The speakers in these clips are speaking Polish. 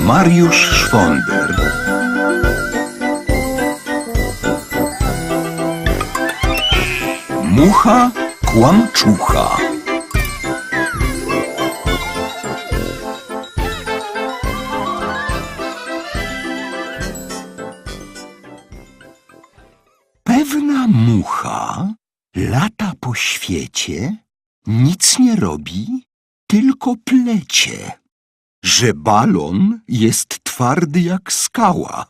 Mariusz Szwonder. Mucha kłamczucha Pewna mucha lata po świecie, nic nie robi, tylko plecie że balon jest twardy jak skała,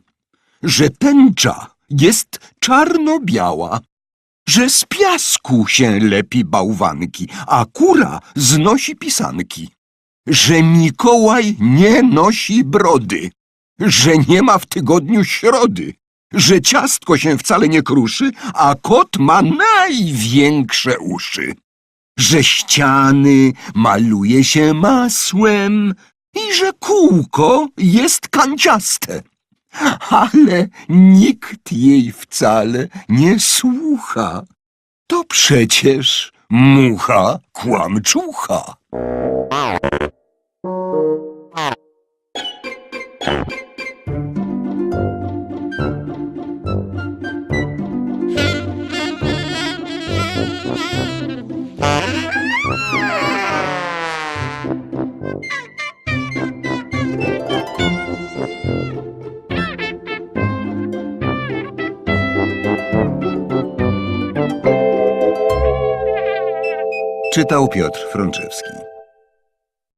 że tęcza jest czarno-biała, że z piasku się lepi bałwanki, a kura znosi pisanki, że Mikołaj nie nosi brody, że nie ma w tygodniu środy, że ciastko się wcale nie kruszy, a kot ma największe uszy że ściany maluje się masłem i że kółko jest kanciaste. Ale nikt jej wcale nie słucha. To przecież mucha kłamczucha. Czytał Piotr Frączewski.